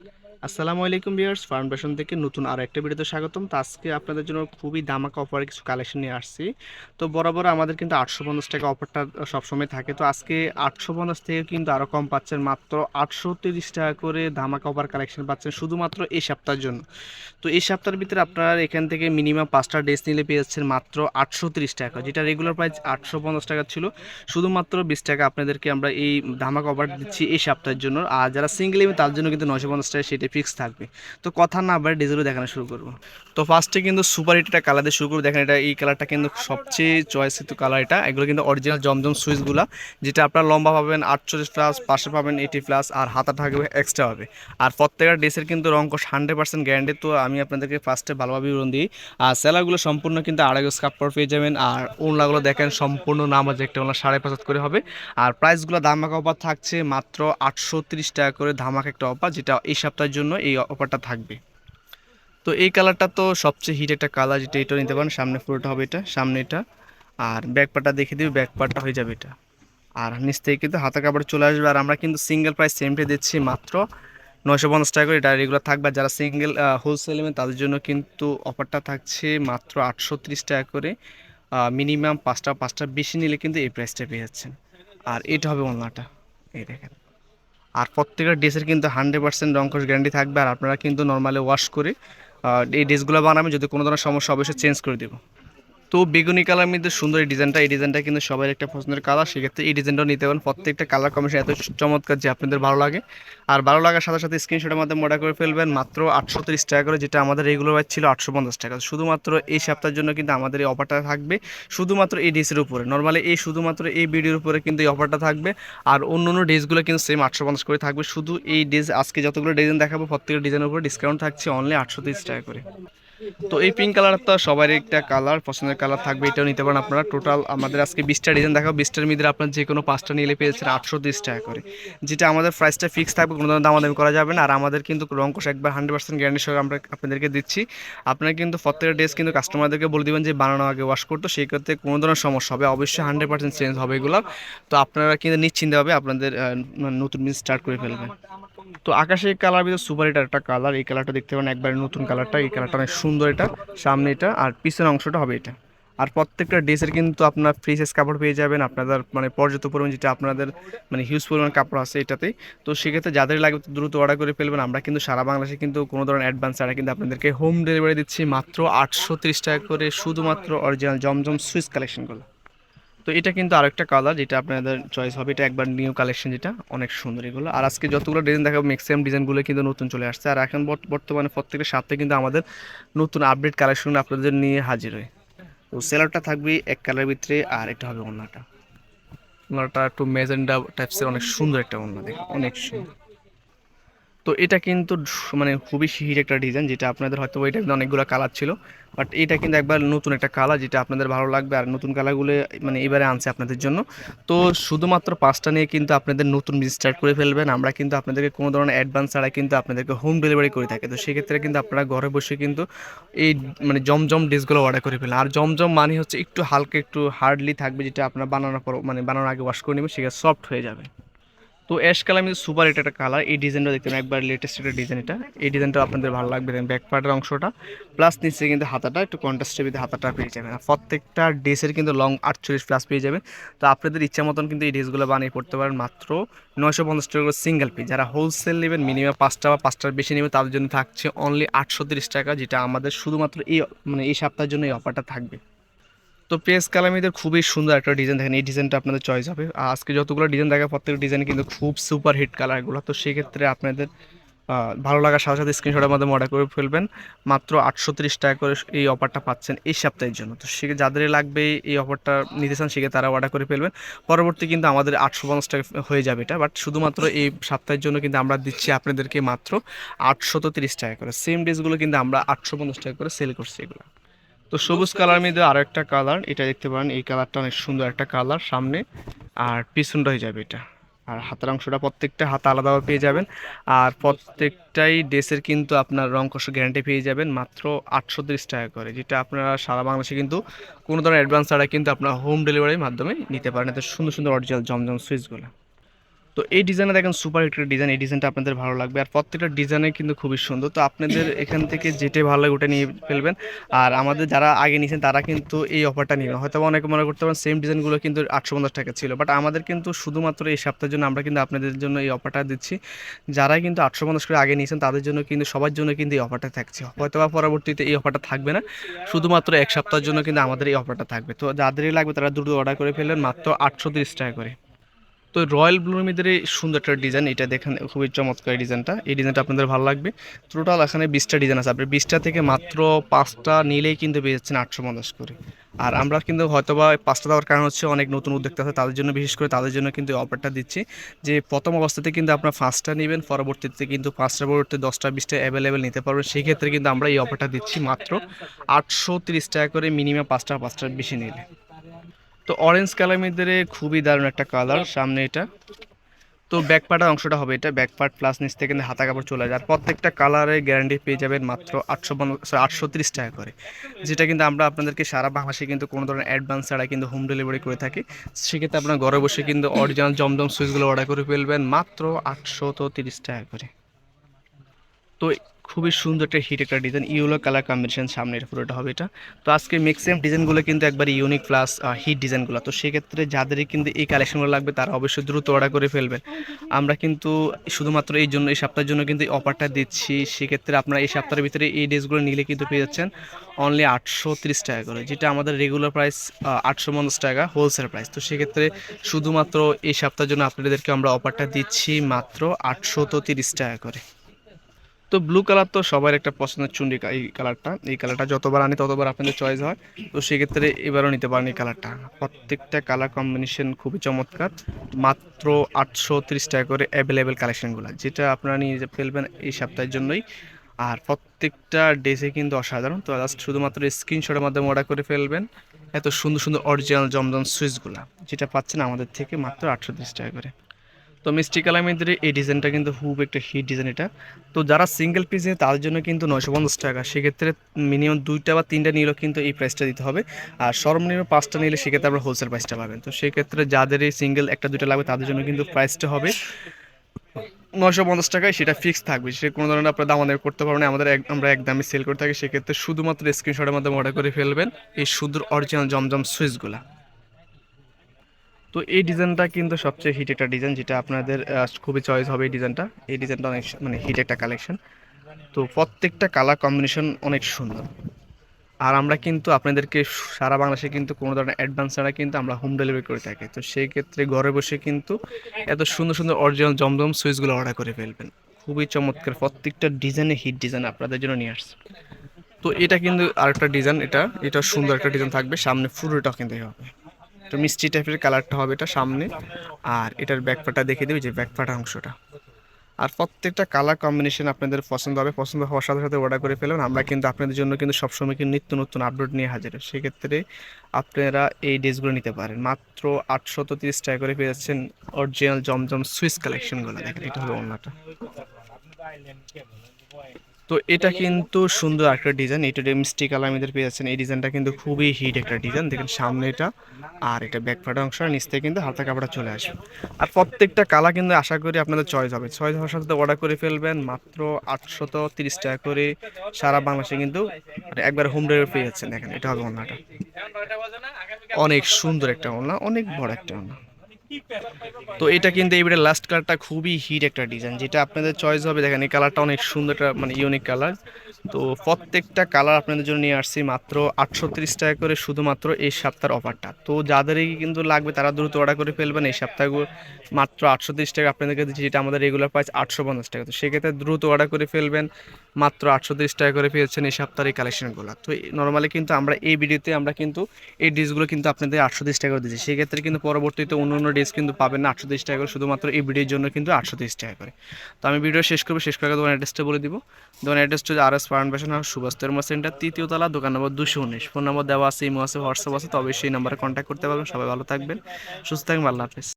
Yeah. আসসালামু আলাইকুম viewers, foundation থেকে নতুন আরও একটা ভিডিওতে স্বাগতম। তো আজকে আপনাদের জন্য খুবই দামাকা অফারে কিছু কালেকশন নিয়ে আসছি। তো বরাবর আমাদের কিন্তু আটশো পঞ্চাশ টাকা অফারটা সবসময় থাকে। তো আজকে আটশো পঞ্চাশ থেকে কিন্তু আরও কম পাচ্ছেন, মাত্র আটশো তিরিশ টাকা করে ধামাকা অফার কালেকশন পাচ্ছেন শুধুমাত্র এই সপ্তাহের জন্য। তো এই সপ্তাহের ভিতরে আপনারা এখান থেকে মিনিমাম পাঁচটা ড্রেস নিলে পেয়ে যাচ্ছেন মাত্র আটশো তিরিশ টাকা, যেটা রেগুলার প্রাইস আটশো পঞ্চাশ টাকা ছিল। শুধুমাত্র বিশ টাকা আপনাদেরকে আমরা এই ধামাকা অফার দিচ্ছি এই সপ্তাহের জন্য। আর যারা সিঙ্গেল তার জন্য কিন্তু নশো পঞ্চাশ টাকা সেটা ফিক্স থাকবে। তো কথা না আবার ডিজেলও দেখানো শুরু করব। তো ফার্স্টে কিন্তু সুপার হিটটা কালার দিয়ে শুরু করব। দেখেন এটা, এই কালারটা কিন্তু সবচেয়ে চয়েস কিন্তু কালার এটা। এগুলো কিন্তু অরিজিনাল জমজম সুইচগুলো যেটা আপনার লম্বা পাবেন আটচল্লিশ প্লাস পাশে পাবেন এইটি প্লাস আর হাতা থাকবে এক্সট্রা হবে। আর প্রত্যেকটা ড্রেসের কিন্তু রঙ রঙ্কশ হান্ড্রেড পার্সেন্ট গ্যারান্টি তো আমি আপনাদেরকে ফার্স্টে ভালোভাবে বিবরণ দিই। আর সেলারগুলো সম্পূর্ণ কিন্তু আড়াই গজ কাপড় পেয়ে যাবেন। আর ওনলাগুলো দেখেন সম্পূর্ণ নাম আছে, একটা ওনার সাড়ে পাঁচ করে হবে। আর প্রাইসগুলো ধামাকা অফার থাকছে মাত্র আটশো টাকা করে ধামাকা একটা অফার যেটা এই সপ্তাহের জন্য এই অফারটা থাকবে। তো এই কালারটা তো সবচেয়ে হিট একটা কালার যেটা এটা নিতে পারেন। সামনে পুরোটা হবে এটা, সামনে এটা। আর ব্যাক পার্টটা দেখে দিবি ব্যাক পার্টটা হয়ে যাবে এটা। আর নিচ থেকে কিন্তু হাতা কাপড় চলে আসবে। আর আমরা কিন্তু সিঙ্গেল প্রাইস সেমটে দিচ্ছি মাত্র নয়শো পঞ্চাশ টাকা করে। এটা রেগুলার থাকবে। যারা সিঙ্গেল হোলসেল নেবেন, তাদের জন্য কিন্তু অফারটা থাকছে মাত্র আটশো ত্রিশ টাকা করে। মিনিমাম পাঁচটা পাঁচটা বেশি নিলে কিন্তু এই প্রাইসটা পেয়ে যাচ্ছেন। আর এটা হবে ওনাটা এই দেখেন। আর প্রত্যেকটা ড্রেসের কিন্তু হান্ড্রেড পার্সেন্ট রংকশ গ্যারান্টি থাকবে আর আপনারা কিন্তু নর্মালি ওয়াশ করে এই ড্রেসগুলো বানাবেন যদি কোনো ধরনের সমস্যা অবশ্যই চেঞ্জ করে দেবো। তো বেগুনি কালার মধ্যে সুন্দর এই ডিজাইনটা এই ডিজাইনটা কিন্তু সবাই একটা পছন্দের কালার। সেক্ষেত্রে এই ডিজাইনটাও নিতে পারেন। প্রত্যেকটা কালার কম্বিনেশন এত চমৎকার যে আপনাদের ভালো লাগে। আর ভালো লাগার সাথে সাথে স্ক্রিনশটের মাধ্যমে মোটা করে ফেলবেন। মাত্র আটশো তিরিশ টাকা করে, যেটা আমাদের রেগুলার প্রাইস ছিল আটশো পঞ্চাশ টাকা। শুধুমাত্র এই সপ্তাহের জন্য কিন্তু আমাদের এই অফারটা থাকবে। শুধুমাত্র এই ড্রেসের উপরে। নর্মালি এই শুধুমাত্র এই ভিডিওর উপরে কিন্তু এই অফারটা থাকবে। আর অন্য অন্য ড্রেসগুলো কিন্তু সেম আটশো পঞ্চাশ করে থাকবে। শুধু এই ড্রেস আজকে যতগুলো ডিজাইন দেখাবো, প্রত্যেকটা ডিজাইনের উপরে ডিসকাউন্ট থাকছে অনলি আটশো তিরিশ টাকা করে। তো এই পিঙ্ক কালারটা সবার একটা কালার পছন্দের কালার থাকবে, এটাও নিতে পারেন আপনারা। টোটাল আমাদের আজকে বিশটা ডিজাইন দেখাবো। বিশটার মধ্যে আপনার যে কোনো পাঁচটা নিলে পেয়েছেন আটশো তিরিশ টাকা করে। যেটা আমাদের প্রাইসটা ফিক্স থাকবে, কোনো ধরনের দামাদামি করা যাবে না। আর আমাদের কিন্তু রঙ্কশ একবার হান্ড্রেড পার্সেন্ট গ্যারান্টি সহ আমরা আপনাদেরকে দিচ্ছি। আপনারা কিন্তু প্রত্যেকটা ড্রেস কিন্তু কাস্টমারদেরকে বলে দিবেন যে বানানো আগে ওয়াশ করতো, সেই ক্ষেত্রে কোনো ধরনের সমস্যা হবে। অবশ্যই হান্ড্রেড পার্সেন্ট চেঞ্জ হবে এগুলো। তো আপনারা কিন্তু নিশ্চিন্তভাবে আপনাদের নতুন বিজনেস স্টার্ট করে ফেলবেন। তো আকাশের কালার ভিতরে সুপার এটা একটা কালার এই কালারটা দেখতে পারেন একবারে নতুন কালারটা এই কালারটা অনেক সুন্দর এটা, সামনে এটা, আর পিছনের অংশটা হবে এটা। আর প্রত্যেকটা ড্রেসের কিন্তু আপনার ফ্রি সাইজ কাপড় পেয়ে যাবেন, আপনাদের মানে পর্যাপ্ত পরিমাণ যেটা আপনাদের মানে হিউজ পরিমাণ কাপড় আছে এটাতেই। তো সেক্ষেত্রে যাদের লাগবে দ্রুত অর্ডার করে ফেলবেন, আমরা কিন্তু সারা বাংলাদেশে কিন্তু কোনো ধরনের অ্যাডভান্স ছাড়া কিন্তু আপনাদেরকে হোম ডেলিভারি দিচ্ছি মাত্র আটশো টাকা করে, শুধুমাত্র অরিজিনাল জমজম সুইস কালেকশনগুলো তো এটা কিন্তু আরেকটা কালার যেটা আপনাদের চয়েস হবে। এটা একবার নিউ কালেকশন যেটা, অনেক সুন্দর এগুলো। আর আজকে যতগুলো ডিজাইন দেখাবো ম্যাক্সিমাম ডিজাইনগুলো কিন্তু নতুন চলে আসছে। আর এখন বর্ত- বর্তমানে প্রত্যেকটা সপ্তাহে কিন্তু আমাদের নতুন আপডেট কালেকশন আপনাদের নিয়ে হাজির হয় তো সেলারটা থাকবে এক কালারের ভিতরে আর এটা হবে অন্যটা। অন্যটা একটু মেজেন্ডা টাইপসের অনেক সুন্দর একটা অন্য দেখে, অনেক সুন্দর। তো এটা কিন্তু মানে খুবই হিট একটা ডিজাইন যেটা আপনাদের হয়তো এটা কিন্তু অনেকগুলো কালার ছিল। বাট এটা কিন্তু একবার নতুন একটা কালার যেটা আপনাদের ভালো লাগবে আর নতুন কালারগুলো মানে এবারে আনছে আপনাদের জন্য। তো শুধুমাত্র পাঁচটা নিয়ে কিন্তু আপনাদের নতুন বিজনেস স্টার্ট করে ফেলবেন। আমরা কিন্তু আপনাদেরকে কোনো ধরনের অ্যাডভান্স ছাড়া কিন্তু আপনাদেরকে হোম ডেলিভারি করে থাকি। তো সেক্ষেত্রে কিন্তু আপনারা ঘরে বসে কিন্তু এই মানে জমজম ডিশগুলো অর্ডার করে ফেলেন আর জমজম মানে হচ্ছে একটু হালকা, একটু হার্ডলি থাকবে যেটা আপনারা বানানোর পর মানে বানানোর আগে ওয়াশ করে নেবেন, সেটা সফট হয়ে যাবে। তো অ্যাশ কালার কিন্তু সুপার এটা একটা কালার। এই ডিজাইনটা দেখতে পারেন, একবার লেটেস্ট একটা ডিজাইন এটা। এই ডিজাইনটা আপনাদের ভালো লাগবে। দেখেন ব্যাক পার্টের অংশটা প্লাস নিচে কিন্তু হাতাটা, একটু কন্ট্রাস্টের ভিতরে হাতাটা পেয়ে যাবেন। প্রত্যেকটা ড্রেসের কিন্তু লং আটচল্লিশ প্লাস পেয়ে যাবেন। তো আপনাদের ইচ্ছা মতন কিন্তু এই ড্রেসগুলো বানিয়ে পড়তে পারেন মাত্র নয়শো পঞ্চাশ টাকা করে সিঙ্গেল পিস যারা হোলসেল নেবেন মিনিমাম পাঁচটা বা পাঁচটার বেশি নেবেন, তাদের জন্য থাকছে অনলি আটশো টাকা, যেটা আমাদের শুধুমাত্র এই মানে এই সপ্তাহের জন্য এই অফারটা থাকবে। তো পেস কালামিদের খুবই সুন্দর একটা ডিজাইন। দেখেন, এই ডিজাইনটা আপনাদের চয়েস হবে। আজকে যতগুলো ডিজাইন দেখা প্রত্যেকটা ডিজাইন কিন্তু খুব সুপার হিট কালারগুলো তো সেক্ষেত্রে আপনাদের ভালো লাগার সাথে সাথে স্ক্রিনশটের মাধ্যমে অর্ডার করে ফেলবেন। মাত্র আটশো টাকা করে এই অফারটা পাচ্ছেন এই সপ্তাহের জন্য। তো সে যাদের লাগবে এই অফারটা নিতে চান, সেক্ষেত্রে তারা অর্ডার করে ফেলবেন। পরবর্তী কিন্তু আমাদের আটশো পঞ্চাশ টাকা হয়ে যাবে এটা। বাট শুধুমাত্র এই সপ্তাহের জন্য কিন্তু আমরা দিচ্ছি আপনাদেরকে মাত্র আটশো টাকা করে। সেম ড্রেসগুলো কিন্তু আমরা আটশো পঞ্চাশ টাকা করে সেল করছি এগুলো। তো সবুজ কালার মধ্যে আরও একটা কালার এটা দেখতে পারেন এই কালারটা অনেক সুন্দর একটা কালার সামনে আর পিছনটা হয়ে যাবে এটা। আর হাতের অংশটা প্রত্যেকটা হাত আলাদাভাবে পেয়ে যাবেন আর প্রত্যেকটাই ড্রেসের কিন্তু আপনার রং কষ গ্যারান্টি পেয়ে যাবেন মাত্র আটশো তিরিশ টাকা করে যেটা আপনারা সারা বাংলাদেশে কিন্তু কোনো ধরনের অ্যাডভান্স ছাড়া কিন্তু আপনার হোম ডেলিভারির মাধ্যমে নিতে পারেন এত সুন্দর সুন্দর অরিজিনাল জমজম সুইচগুলো তো এই ডিজাইনে দেখেন সুপার একটা ডিজাইন এই ডিজাইনটা আপনাদের ভালো লাগবে। আর প্রত্যেকটা ডিজাইনে কিন্তু খুবই সুন্দর। তো আপনাদের এখান থেকে যেটাই ভালো লাগে ওটা নিয়ে ফেলবেন। আর আমাদের যারা আগে নিয়েছেন, তারা কিন্তু এই অফারটা নেবেন। হয়তো অনেকে মনে করতে পারেন সেম ডিজাইনগুলো কিন্তু আটশো পঞ্চাশ টাকা ছিল। বাট আমাদের কিন্তু শুধুমাত্র এই সপ্তাহের জন্য আমরা কিন্তু আপনাদের জন্য এই অফারটা দিচ্ছি। যারা কিন্তু আটশো পঞ্চাশ করে আগে নিয়েছেন, তাদের জন্য কিন্তু, সবার জন্য কিন্তু এই অফারটা থাকছে। হয়তো বা পরবর্তীতে এই অফারটা থাকবে না। শুধুমাত্র এক সপ্তাহের জন্য কিন্তু আমাদের এই অফারটা থাকবে। তো যাদেরই লাগবে, তারা দ্রুত অর্ডার করে ফেলবেন। মাত্র আটশো টাকা করে। তো রয়্যাল ব্লুর মধ্যে এই সুন্দর একটা ডিজাইন, এটা দেখেন, খুবই চমৎকার ডিজাইনটা। এই ডিজাইনটা আপনাদের ভালো লাগবে। টোটাল এখানে বিশটা ডিজাইন আছে। আপনি বিশটা থেকে মাত্র পাঁচটা নিলেই কিন্তু পেয়ে যাচ্ছেন আটশো পঞ্চাশ করে। আর আমরা কিন্তু হয়তোবা পাঁচটা দেওয়ার কারণ হচ্ছে অনেক নতুন উদ্যোক্তা আছে, তাদের জন্য বিশেষ করে তাদের জন্য কিন্তু অফারটা দিচ্ছি। যে প্রথম অবস্থাতে কিন্তু আপনার পাঁচটা নেবেন, পরবর্তীতে কিন্তু পাঁচটা পরবর্তী দশটা, বিশটা অ্যাভেলেবেল নিতে পারবেন। সেই ক্ষেত্রে কিন্তু আমরা এই অফারটা দিচ্ছি মাত্র আটশো টাকা করে মিনিমাম পাঁচটা, পাঁচটার বেশি নিলে। তো অরেঞ্জ কালার মধ্যে খুবই দারুণ একটা কালার সামনে এটা। তো ব্যাক পার্টের অংশটা হবে এটা ব্যাক পার্ট প্লাস নিচ থেকে হাতা কাপড় চলে যায়। আর প্রত্যেকটা কালারে গ্যারান্টি পেয়ে যাবেন মাত্র আটশো আটশো তিরিশ টাকা করে। যেটা কিন্তু আমরা আপনাদেরকে সারা বাংলাদেশে কিন্তু কোনো ধরনের অ্যাডভান্স ছাড়া কিন্তু হোম ডেলিভারি করে থাকি। সেক্ষেত্রে আপনার ঘরে বসে কিন্তু অরিজিনাল জমজম সুইচগুলো অর্ডার করে ফেলবেন মাত্র আটশো তো তিরিশ টাকা করে। তো খুবই সুন্দর একটা হিট একটা ডিজাইন ইউলো কালার কম্বিনেশন সামনের পুরোটা হবে এটা। তো আজকে ম্যাক্সিমাম ডিজাইনগুলো কিন্তু একবার ইউনিক প্লাস হিট ডিজাইনগুলো তো সেক্ষেত্রে যাদেরই কিন্তু এই কালেকশনগুলো লাগবে, তারা অবশ্যই দ্রুত অর্ডার করে ফেলবেন। আমরা কিন্তু শুধুমাত্র এই জন্য, এই সপ্তাহের জন্য কিন্তু অফারটা দিচ্ছি। সেক্ষেত্রে আপনারা এই সপ্তাহের ভিতরে এই ড্রেসগুলো নিলে কিন্তু পেয়ে যাচ্ছেন অনলি আটশো তিরিশ টাকা করে, যেটা আমাদের রেগুলার প্রাইস আটশো পঞ্চাশ টাকা হোলসেল প্রাইস তো সেক্ষেত্রে শুধুমাত্র এই সপ্তাহের জন্য আপনাদেরকে আমরা অফারটা দিচ্ছি মাত্র আটশো তো তিরিশ টাকা করে। তো ব্লু কালার তো সবার একটা পছন্দের চুন্ডি এই কালারটা এই কালারটা যতবার আনি, ততবার আপনাদের চয়েস হয়। তো সেক্ষেত্রে এবারও নিতে পারেন এই কালারটা প্রত্যেকটা কালার কম্বিনেশন খুবই চমৎকার। মাত্র আটশো টাকা করে অ্যাভেলেবেল কালেকশনগুলো যেটা আপনারা নিয়ে ফেলবেন এই সপ্তাহের জন্যই। আর প্রত্যেকটা ড্রেসে কিন্তু অসাধারণ। তো জাস্ট শুধুমাত্র স্ক্রিনশটের মাধ্যমে অর্ডার করে ফেলবেন। এত সুন্দর সুন্দর অরিজিনাল জমজম সুইচগুলো যেটা পাচ্ছেন আমাদের থেকে মাত্র আটশো টাকা করে। তো মিষ্টি কালার মধ্যে এই ডিজাইনটা কিন্তু খুব একটা হিট ডিজাইন এটা। তো যারা সিঙ্গেল পিস নিয়ে, তাদের জন্য কিন্তু নয়শো পঞ্চাশ টাকা। সেক্ষেত্রে মিনিমাম দুইটা বা তিনটা নিলেও কিন্তু এই প্রাইসটা দিতে হবে। আর সর্বনিম্ন পাঁচটা নিলে সেক্ষেত্রে আপনার হোলসেল প্রাইসটা পাবেন। তো সেক্ষেত্রে যাদের এই সিঙ্গেল একটা, দুইটা লাগবে, তাদের জন্য কিন্তু প্রাইসটা হবে নয়শো পঞ্চাশ টাকায়। সেটা ফিক্স থাকবে। সে কোনো ধরনের আপনার দাম আমাদের করতে পারবেন আমাদের আমরা একদমই সেল করে থাকি। সেক্ষেত্রে শুধুমাত্র স্ক্রিনশটের মাধ্যমে অর্ডার করে ফেলবেন এই সুদূর অরিজিনাল জমজম সুইচগুলা তো এই ডিজাইনটা কিন্তু সবচেয়ে হিট একটা ডিজাইন যেটা আপনাদের খুবই চয়েস হবে এই ডিজাইনটা। এই ডিজাইনটা অনেক মানে হিট একটা কালেকশন তো প্রত্যেকটা কালার কম্বিনেশন অনেক সুন্দর। আর আমরা কিন্তু আপনাদেরকে সারা বাংলাদেশে কিন্তু কোনো ধরনের অ্যাডভান্স ছাড়া কিন্তু আমরা হোম ডেলিভারি করে থাকি। তো সেই ক্ষেত্রে ঘরে বসে কিন্তু এত সুন্দর সুন্দর অরিজিনাল জমজম সুইচগুলো অর্ডার করে ফেলবেন। খুবই চমৎকার। প্রত্যেকটা ডিজাইনে হিট ডিজাইন আপনাদের জন্য নিয়ে আসছে। তো এটা কিন্তু আরেকটা ডিজাইন এটা এটা সুন্দর একটা ডিজাইন থাকবে। সামনে ফুলটা কিন্তু হবে। তো মিষ্টি টাইপের কালারটা হবে এটা সামনে। আর এটার ব্যাকপাটা দেখে দিবি যে ব্যাকপাটা অংশটা। আর প্রত্যেকটা কালার কম্বিনেশন আপনাদের পছন্দ হবে। পছন্দ হওয়ার সাথে সাথে অর্ডার করে ফেলুন। আমরা কিন্তু আপনাদের জন্য কিন্তু সবসময় কিন্তু নিত্য নতুন আপডেট নিয়ে হাজির। সেক্ষেত্রে আপনারা এই ড্রেসগুলো নিতে পারেন। মাত্র আটশত তিরিশ টাকা করে পেয়ে যাচ্ছেন অরিজিনাল জমজম সুইস কালেকশনগুলো দেখেন, এটা হবে অন্যটা তো এটা কিন্তু সুন্দর একটা ডিজাইন এটা মিষ্টি কালার আমাদের পেয়ে যাচ্ছেন। এই ডিজাইনটা কিন্তু খুবই হিট একটা ডিজাইন দেখেন সামনে এটা, আর এটা ব্যাক পার্টের অংশ, আর নিচ থেকে কিন্তু হালকা কাপড়টা চলে আসবে। আর প্রত্যেকটা কালার কিন্তু আশা করি আপনাদের চয়েস হবে। চয়েস হওয়ার সাথে অর্ডার করে ফেলবেন, মাত্র আটশত তিরিশ টাকা করে সারা বাংলাদেশে কিন্তু মানে একবার হোম ডেলিভারি পেয়ে যাচ্ছেন। দেখেন, এটা হবে ওনাটা অনেক সুন্দর একটা ওনা অনেক বড় একটা ওনা তো এটা কিন্তু এইবারে লাস্ট কালারটা খুবই হিট একটা ডিজাইন যেটা আপনাদের চয়েস হবে। দেখেন, এই কালারটা অনেক সুন্দর একটা মানে ইউনিক কালার তো প্রত্যেকটা কালার আপনাদের জন্য নিয়ে আসছি মাত্র আটশো ত্রিশ টাকা করে শুধুমাত্র এই সপ্তাহের অফারটা তো যাদেরই কিন্তু লাগবে, তারা দ্রুত অর্ডার করে ফেলবেন। এই সপ্তাহগুলো মাত্র আটশো ত্রিশ টাকা আপনাদেরকে দিচ্ছি যেটা আমাদের রেগুলার প্রাইস আটশো পঞ্চাশ টাকা। তো সেক্ষেত্রে দ্রুত অর্ডার করে ফেলবেন। মাত্র আটশো টাকা করে পেয়েছেন এই সপ্তাহের এই কালেকশনগুলো তো নর্মালি কিন্তু আমরা এই ভিডিওতে আমরা কিন্তু এই ডিসগুলো কিন্তু আপনাদের আটশো টাকা করে দিচ্ছি সেক্ষেত্রে কিন্তু পরবর্তীতে অন্য অন্য ডিস কিন্তু পাবেন না আটশো তিরিশ টাকা করে শুধুমাত্র এই ভিডিওর জন্য কিন্তু আটশো তিরিশ টাকা করে। তো আমি ভিডিও শেষ করব, শেষ করে দোকান অ্যাড্রেসটা বলে দিব। দোকান অ্যাড্রেস হচ্ছে R S Paran fashion house Subhash তর্মা centre তৃতীয় তলা, দোকান নম্বর দুশো উনিশ। ফোন নম্বর দেওয়া আছে ইমো আছে হোয়াটসঅ্যাপ আছে, তবে সেই নাম্বারে কন্ট্যাক্ট করতে পারবেন। সবাই ভালো থাকবেন, সুস্থ থাকবেন, আল্লাহ হাফেজ।